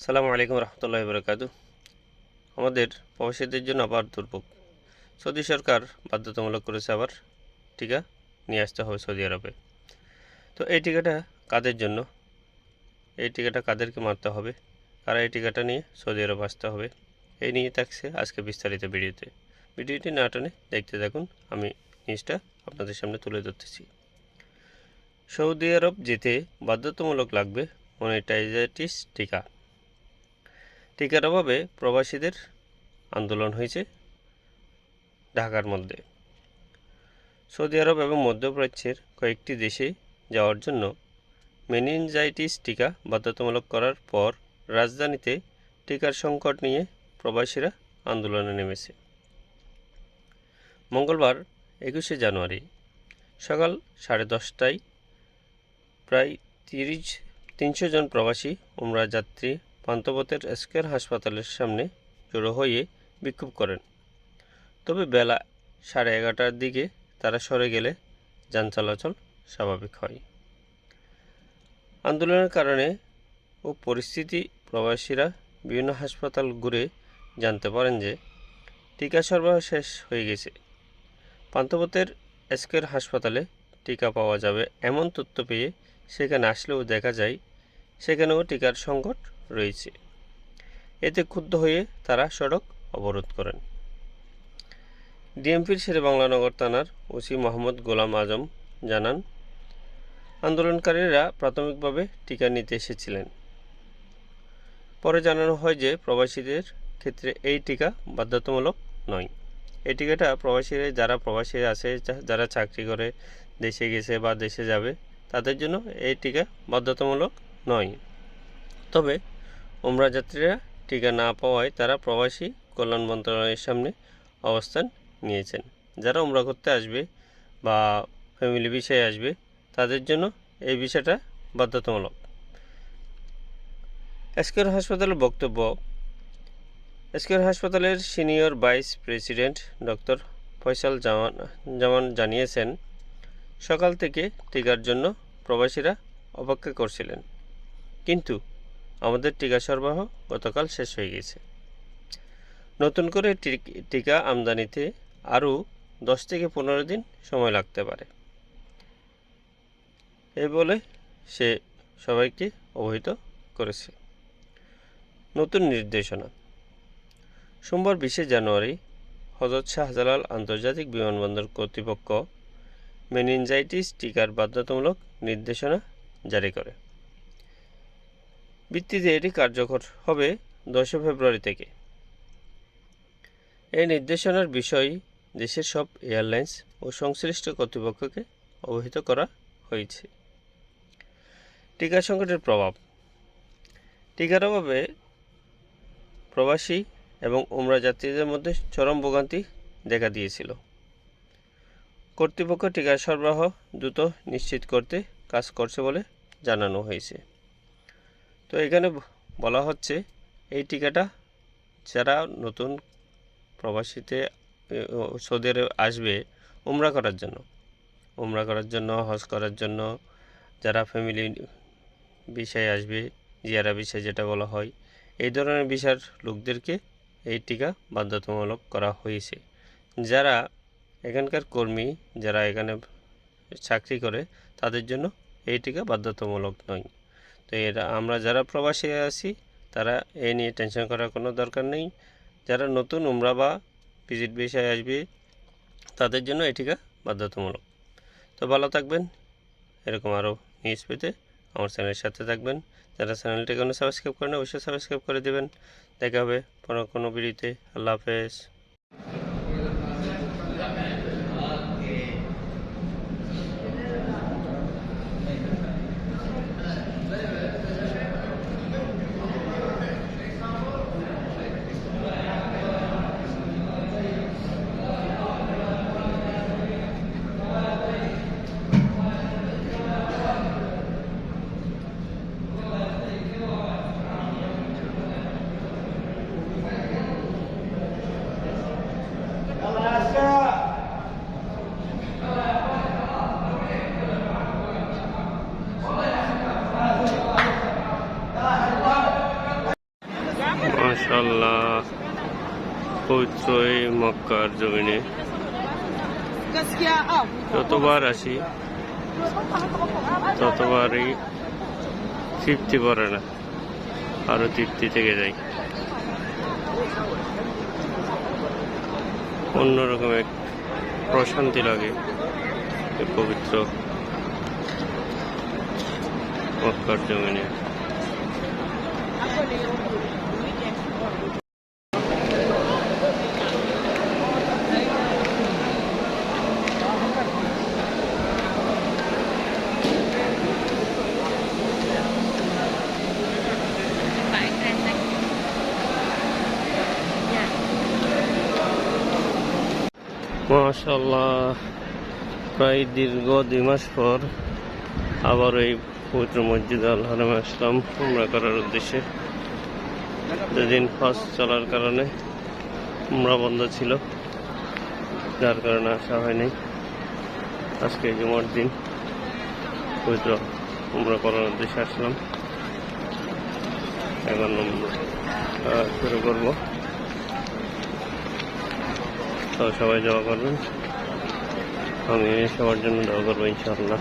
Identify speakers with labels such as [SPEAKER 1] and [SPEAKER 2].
[SPEAKER 1] সালামু আলাইকুম রহমতুল্লাহ বরকাত আমাদের প্রবাসীদের জন্য আবার দুর্ভোগ। সৌদি সরকার বাধ্যতামূলক করেছে আবার টিকা নিয়ে আসতে হবে সৌদি আরবে। তো এই টিকাটা কাদের জন্য? এই টিকাটা কাদেরকে মারতে হবে? কারা এই টিকাটা নিয়ে সৌদি আরব আসতে হবে? এই নিয়ে থাকছে আজকে বিস্তারিত ভিডিওতে। ভিডিওটি না টানে দেখতে থাকুন, আমি জিনিসটা আপনাদের সামনে তুলে ধরতেছি। সৌদি আরব যেতে বাধ্যতামূলক লাগবে মনিটাইজাইটিস টিকা। টিকার অভাবে প্রবাসীদের আন্দোলন হয়েছে ঢাকার মধ্যে। সৌদি আরব এবং মধ্যপ্রাচ্যের কয়েকটি দেশে যাওয়ার জন্য মেনিনজাইটিস টিকা বাধ্যতামূলক করার পর রাজধানীতে টিকার সংকট নিয়ে প্রবাসীরা আন্দোলনে নেমেছে। মঙ্গলবার একুশে জানুয়ারি সকাল সাড়ে দশটায় প্রায় তিরিশ, তিনশো জন প্রবাসী, উমরা যাত্রী পান্তপথের স্কয়ার হাসপাতালের সামনে জড়ো হয়ে বিক্ষোভ করেন। তবে বেলা সাড়ে এগারোটার দিকে তারা সরে গেলে যান চলাচল স্বাভাবিক হয়। আন্দোলনের কারণে ও পরিস্থিতি, প্রবাসীরা বিভিন্ন হাসপাতাল ঘুরে জানতে পারেন যে টিকা সরবরাহ শেষ হয়ে গেছে। পান্তপথের এসকের হাসপাতালে টিকা পাওয়া যাবে এমন তথ্য পেয়ে সেখানে আসলেও দেখা যায়, সেখানেও টিকার সংকট রয়েছে। এতে ক্ষুব্ধ হয়ে তারা সড়ক অবরোধ করেন। ডিএমপির শেরে বাংলানগর থানার ওসি মোহাম্মদ গোলাম আজম জানান, আন্দোলনকারীরা প্রাথমিকভাবে টিকা নিতে এসেছিলেন। পরে জানানো হয় যে প্রবাসীদের ক্ষেত্রে এই টিকা বাধ্যতামূলক নয়। এই টিকাটা প্রবাসীরা যারা প্রবাসী আছে যারা চাকরি করে দেশে গেছে বা দেশে যাবে, তাদের জন্য এই টিকা বাধ্যতামূলক নয়। তবে উমরা যাত্রীরা টিকা না পাওয়ায় তারা প্রবাসী কল্যাণ মন্ত্রণালয়ের সামনে অবস্থান নিয়েছেন। যারা উমরা করতে আসবে বা ফ্যামিলি বিষয়ে আসবে, তাদের জন্য এই বিষয়টা বাধ্যতামূলক। এসকের হাসপাতালের বক্তব্য, এসকের হাসপাতালের senior vice president doctor Faisal Zaman Zaman জানিয়েছেন, সকাল থেকে টিকার জন্য প্রবাসীরা অপেক্ষা করছিলেন। কিন্তু আমাদের টিকা সরবরাহ গতকাল শেষ হয়ে গেছে নতুন করে টিকা আমদানিতে আরও দশ থেকে পনেরো দিন সময় লাগতে পারে। এই বলে সে সবাইকে অবহিত করেছে। নতুন নির্দেশনা। সোমবার বিশে জানুয়ারি হজরত শাহজালাল আন্তর্জাতিক বিমানবন্দর কর্তৃপক্ষ মেনিনজাইটিস টিকার বাধ্যতামূলক নির্দেশনা জারি করে। ভিত্তিতে এটি কার্যকর হবে দশই ফেব্রুয়ারি থেকে। এই নির্দেশনার বিষয় দেশের সব এয়ারলাইন্স ও সংশ্লিষ্ট কর্তৃপক্ষকে অবহিত করা হয়েছে। টিকা সংকটের প্রভাব। টিকার অভাবে প্রবাসী এবং উমরা যাত্রীদের মধ্যে চরম ভোগান্তি দেখা দিয়েছিল। কর্তৃপক্ষ টিকার সরবরাহ দ্রুত নিশ্চিত করতে কাজ করছে বলে জানানো হয়েছে। তো এখানে বলা হচ্ছে এই টিকাটা যারা নতুন প্রবাসীতে সৌদি আরবে আসবে উমরা করার জন্য। উমরা করার জন্য, হজ করার জন্য যারা ফ্যামিলি বিষয়ে আসবে, জিয়ারা বিষয় যেটা বলা হয়, এই ধরনের বিষয়ের লোকদেরকে এই টিকা বাধ্যতামূলক করা হয়েছে। যারা এখানকার কর্মী, যারা এখানে চাকরি করে, তাদের জন্য এই টিকা বাধ্যতামূলক নয়। তো এরা, আমরা যারা প্রবাসী আছি, তারা এই নিয়ে টেনশন করার কোনো দরকার নেই। যারা নতুন, উমরা বা ভিজিট বিষয়ে আসবে, তাদের জন্য এই বাধ্যতামূলক। তো ভালো থাকবেন। এরকম আরও নিউজ পেতে আমার চ্যানেলের সাথে থাকবেন। যারা চ্যানেলটি কোনো সাবস্ক্রাইব করেন অবশ্যই সাবস্ক্রাইব করে দেবেন। দেখা হবে কোনো কোনো ভিডিওতে আল্লাহ হাফেজ। মক্কার জমিনে? যতবার আসি, ততবারই তৃপ্তি পড়ে না, আরও তৃপ্তি থেকে যাই। অন্যরকম এক প্রশান্তি লাগে পবিত্র মক্কার জমিনে। মাশাল্লাহ প্রায় দীর্ঘ দুই মাস পর আবার এই পবিত্র মসজিদ আল হারামে আসলাম উমরা করার উদ্দেশ্যে। দুদিন হজ চলার কারণে উমরা বন্ধ ছিল, যার কারণে আসা হয়নি। আজকে জুমার দিন, পবিত্র উমরা করার উদ্দেশ্যে আসলাম। এখন শুরু করব। তো সবাই দোয়া করবেন। আমি সবার জন্য দোয়া করব ইনশাআল্লাহ।